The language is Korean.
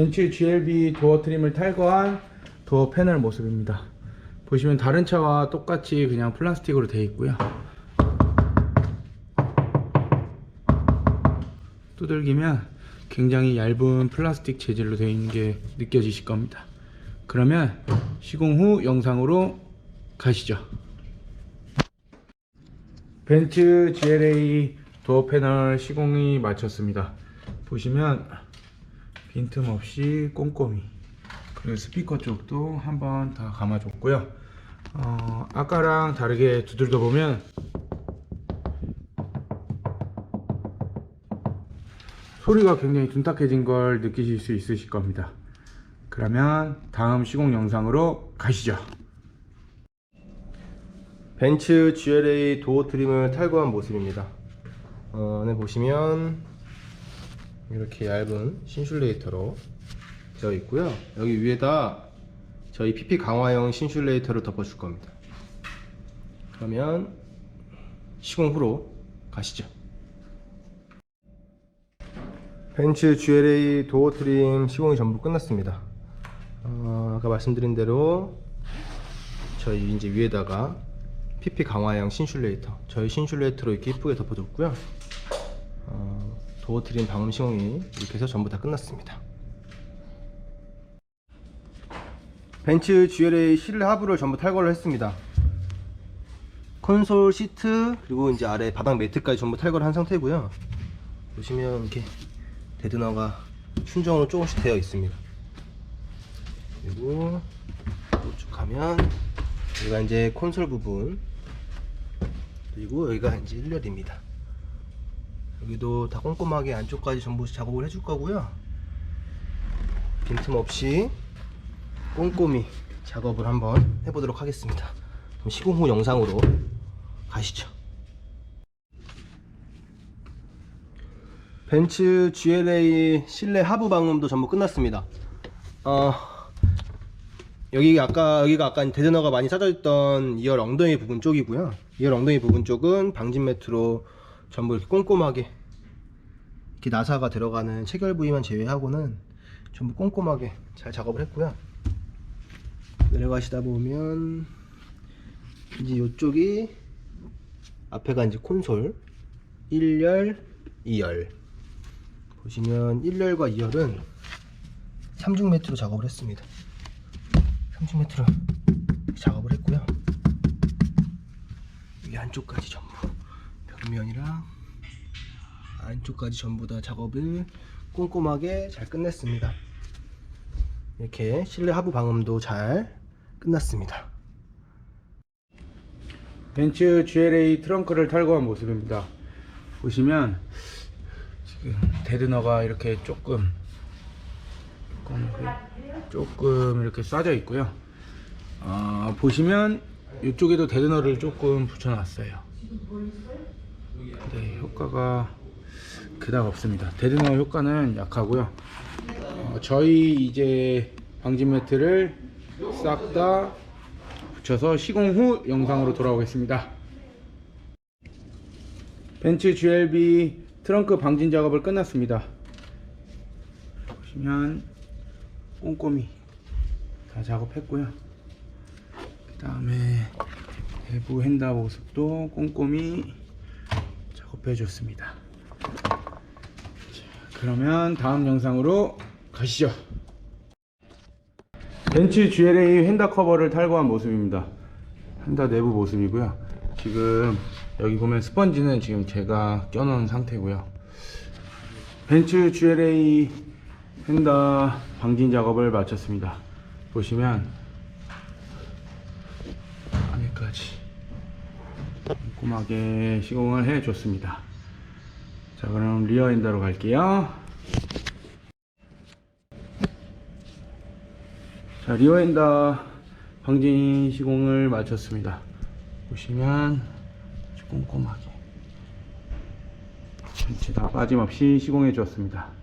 벤츠 GLB 도어 트림을 탈거한 도어 패널 모습입니다. 보시면 다른 차와 똑같이 그냥 플라스틱으로 되어 있고요. 두들기면 굉장히 얇은 플라스틱 재질로 되어 있는 게 느껴지실 겁니다. 그러면 시공 후 영상으로 가시죠. 벤츠 GLA 도어 패널 시공이 마쳤습니다. 보시면 빈틈없이 꼼꼼히 그리고 스피커 쪽도 한번 다 감아줬고요 어, 아까랑 다르게 두들겨 보면 소리가 굉장히 둔탁해진 걸 느끼실 수 있으실 겁니다 그러면 다음 시공 영상으로 가시죠 벤츠 GLA 도어 트림을 탈거한 모습입니다. 어, 네, 보시면 이렇게 얇은 신슐레이터로 되어 있고요. 여기 위에다 저희 PP 강화형 신슐레이터를 덮어줄 겁니다. 그러면 시공 후로 가시죠. 벤츠 GLA 도어 트림 시공이 전부 끝났습니다. 어, 아까 말씀드린 대로 저희 이제 위에다가 PP 강화형 신슐레이터 저희 신슐레이터로 이렇게 이쁘게 덮어줬고요. 어, 도어 트림 방음 시공이 이렇게 해서 전부 다 끝났습니다. 벤츠 GLA 실내 하부를 전부 탈거를 했습니다. 콘솔 시트 그리고 이제 아래 바닥 매트까지 전부 탈거를 한 상태고요. 보시면 이렇게 데드너가 순정으로 조금씩 되어 있습니다. 그리고 쭉 가면 여기가 이제 콘솔 부분. 그리고 여기가 이제 1열입니다. 여기도 다 꼼꼼하게 안쪽까지 전부 작업을 해줄 거고요. 빈틈없이 꼼꼼히 작업을 한번 해보도록 하겠습니다. 그럼 시공 후 영상으로 가시죠 벤츠 GLA 실내 하부 방음도 전부 끝났습니다 어, 여기 아까 여기가 아까 데드너가 많이 쌓여있던 2열 엉덩이 부분 쪽이고요. 2열 엉덩이 부분 쪽은 방진 매트로 전부 이렇게 꼼꼼하게 이렇게 나사가 들어가는 체결 부위만 제외하고는 전부 꼼꼼하게 잘 작업을 했고요. 내려가시다 보면 이제 이쪽이 앞에가 이제 콘솔 1열, 2열 보시면 1열과 2열은 3중 매트로 작업을 했습니다. 30m로 작업을 했고요. 이 안쪽까지 전부 벽면이랑 안쪽까지 전부 다 작업을 꼼꼼하게 잘 끝냈습니다. 이렇게 실내 하부 방음도 잘 끝났습니다. 벤츠 GLA 트렁크를 탈거한 모습입니다. 보시면 데드너가 이렇게 조금 조금, 이렇게 쏴져 있고요. 어, 보시면 이쪽에도 데드너를 조금 붙여놨어요. 네, 효과가 그닥 없습니다. 데드너 효과는 약하고요. 어, 저희 이제 방진 매트를 싹 다 붙여서 시공 후 영상으로 돌아오겠습니다. 벤츠 GLB 트렁크 방진 작업을 끝났습니다. 보시면 꼼꼼히 다 작업했고요. 그 다음에 내부 핸다 모습도 꼼꼼히 작업해 줬습니다. 그러면 다음 영상으로 가시죠. 벤츠 GLA 휀다 커버를 탈거한 모습입니다. 휀다 내부 모습이고요. 지금 여기 보면 스펀지는 지금 제가 껴놓은 상태고요. 벤츠 GLA 휀다 방진 작업을 마쳤습니다. 보시면 안에까지 꼼꼼하게 시공을 해 줬습니다. 자 그럼 리어 엔더로 갈게요. 자 리어 엔더 방진 시공을 마쳤습니다. 보시면 꼼꼼하게. 전체 다 빠짐없이 시공해 주었습니다